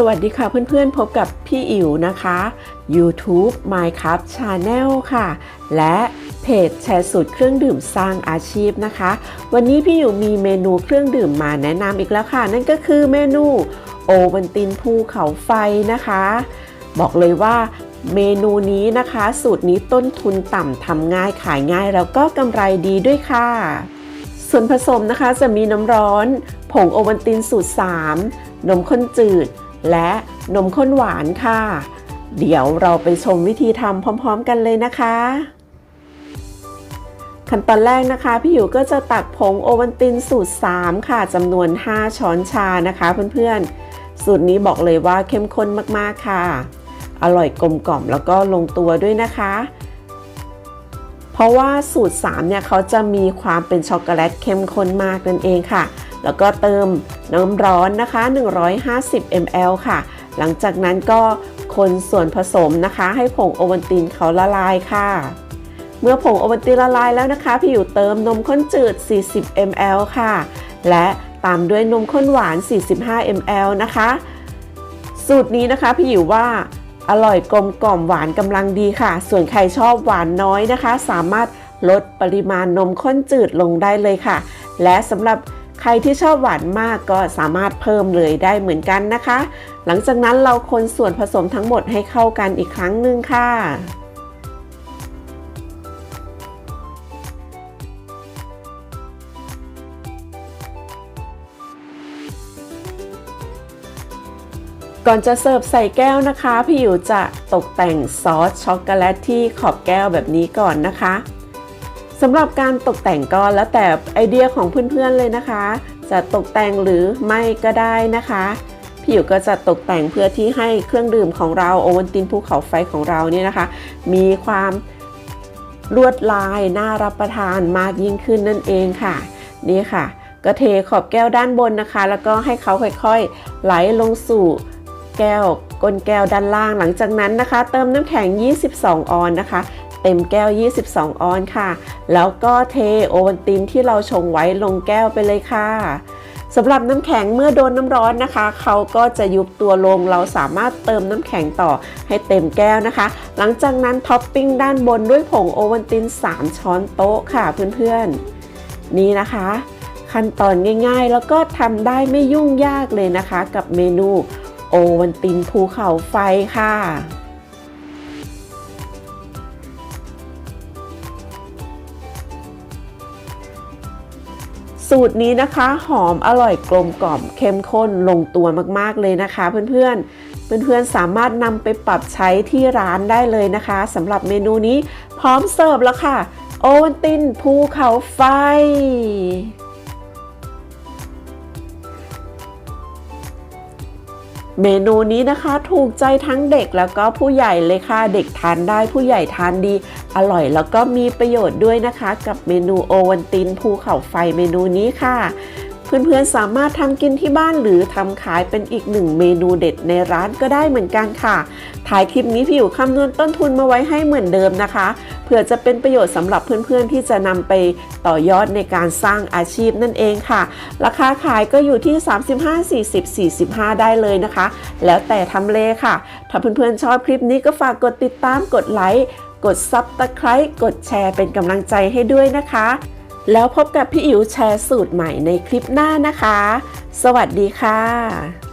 สวัสดีค่ะเพื่อนๆพบกับพี่อิ๋วนะคะ YouTube Minecraft Channel ค่ะ และเพจแชร์สูตรเครื่องดื่มสร้างอาชีพนะคะ วันนี้พี่อิ๋วมีเมนูเครื่องดื่มมาแนะนำอีกแล้วค่ะ นั่นก็คือเมนูโอวันตินภูเขาไฟนะคะ บอกเลยว่าเมนูนี้นะคะ สูตรนี้ต้นทุนต่ำทำง่ายขายง่าย แล้วก็กำไรดีด้วยค่ะ ส่วนผสมนะคะจะมีน้ำร้อน ผงโอวัลตินสูตร 3 นมข้นจืด และนมข้นหวานค่ะ เดี๋ยวเราไปชมวิธีทำพร้อม ๆ กันเลยนะคะ ขั้นตอนแรกนะคะ พี่อยู่ก็จะตักผงโอวัลตินสูตร 3 ค่ะจำนวน 5 ช้อนชานะคะเพื่อนๆ สูตรนี้บอกเลยว่าเข้มข้นมากๆค่ะ อร่อยกลมกล่อมแล้วก็ลงตัวด้วยนะคะ เพราะว่าสูตร 3 เนี่ยเขาจะมีความเป็นช็อกโกแลตเข้มข้นมากนั่นเองค่ะ แล้วก็เติมน้ำร้อนนะคะ 150 ml ค่ะ หลังจากนั้นก็คนส่วนผสมนะคะ ให้ผงโอวัลตินเขาละลายค่ะ เมื่อผงโอวัลตินละลายแล้วนะคะ พี่อยู่เติมนมข้นจืด 40 ml ค่ะ และตามด้วยนมข้นหวาน 45 ml นะคะ สูตรนี้นะคะพี่อยู่ว่า อร่อยกลมกล่อมหวานกำลังดีค่ะ ส่วนใครชอบหวานน้อยนะคะ สามารถลดปริมาณนมข้นจืดลงได้เลยค่ะ และสำหรับใครที่ชอบหวานมากก็สามารถเพิ่มเลยได้เหมือนกันนะคะ หลังจากนั้นเราคนส่วนผสมทั้งหมดให้เข้ากันอีกครั้งหนึ่งค่ะ ก่อนจะเสิร์ฟใส่แก้วนะคะ พี่อยู่จะตกแต่งซอสช็อกโกแลตที่ขอบแก้วแบบนี้ก่อนนะคะสำหรับการตกแต่งก็แล้วแต่ไอเดียของเพื่อนๆเลยนะคะ จะตกแต่งหรือไม่ก็ได้นะคะพี่อยู่ก็จะตกแต่งเพื่อที่ให้เครื่องดื่มของเราโอวัลตินภูเขาไฟของเราเนี่ยนะคะ มีความลวดลายน่ารับประทานมากยิ่งขึ้นนั่นเองค่ะ นี่ค่ะ ก็เทขอบแก้วด้านบนนะคะ แล้วก็ให้เขาค่อยๆ ไหลลงสู่ แก้วก้นแก้วด้านล่างหลังจากนั้นนะคะ เติมน้ำแข็ง 22 ออนนะคะ เต็มแก้ว 22 ออนค่ะ แล้วก็เทโอวัลตินที่เราชงไว้ลงแก้วไปเลยค่ะสำหรับน้ำแข็งเมื่อโดนน้ำร้อนนะคะ เขาก็จะยุบตัวลงเราสามารถเติมน้ำแข็งต่อให้เต็มแก้วนะคะ หลังจากนั้นท็อปปิ้งด้านบนด้วยผงโอวัลติน 3 ช้อนโต๊ะค่ะเพื่อนๆ นี่นะคะ ขั้นตอนง่ายๆ แล้วก็ทำได้ไม่ยุ่งยากเลยนะคะ กับเมนู โอวันตินภูเขาไฟค่ะ สูตรนี้นะคะ หอมอร่อยกลมกล่อมเข้มข้นลงตัวมากๆเลยนะคะ เพื่อนๆ เพื่อนๆ สามารถนำไปปรับใช้ที่ร้านได้เลยนะคะสำหรับเมนูนี้พร้อมเสิร์ฟแล้วค่ะ โอวันตินภูเขาไฟ เมนูนี้นะคะถูกใจทั้งเด็กแล้วก็ผู้ใหญ่เลยค่ะ เด็กทานได้ผู้ใหญ่ทานดี อร่อยแล้วก็มีประโยชน์ด้วยนะคะ กับเมนูโอวันตินภูเขาไฟเมนูนี้ค่ะ เพื่อนๆสามารถทำกินที่บ้านหรือทำขายเป็นอีกหนึ่งเมนูเด็ดในร้านก็ได้เหมือนกันค่ะ ถ่ายคลิปนี้พี่อยู่คำนวณต้นทุนมาไว้ให้เหมือนเดิมนะคะเผื่อจะเป็นประโยชน์สำหรับเพื่อนๆที่จะนำไปต่อยอดในการสร้างอาชีพนั่นเองค่ะ ราคาขายก็อยู่ที่ 35 40 45 ได้เลยนะคะ แล้วแต่ทำเลค่ะ ถ้าเพื่อนๆชอบคลิปนี้ก็ฝากกดติดตามกดไลค์กดซับสไคร b ์กดแชร์เป็นกำลังใจให้ด้วยนะคะ แล้วพบกับพี่อิ๋วแชร์สูตรใหม่ในคลิปหน้านะคะ สวัสดีค่ะ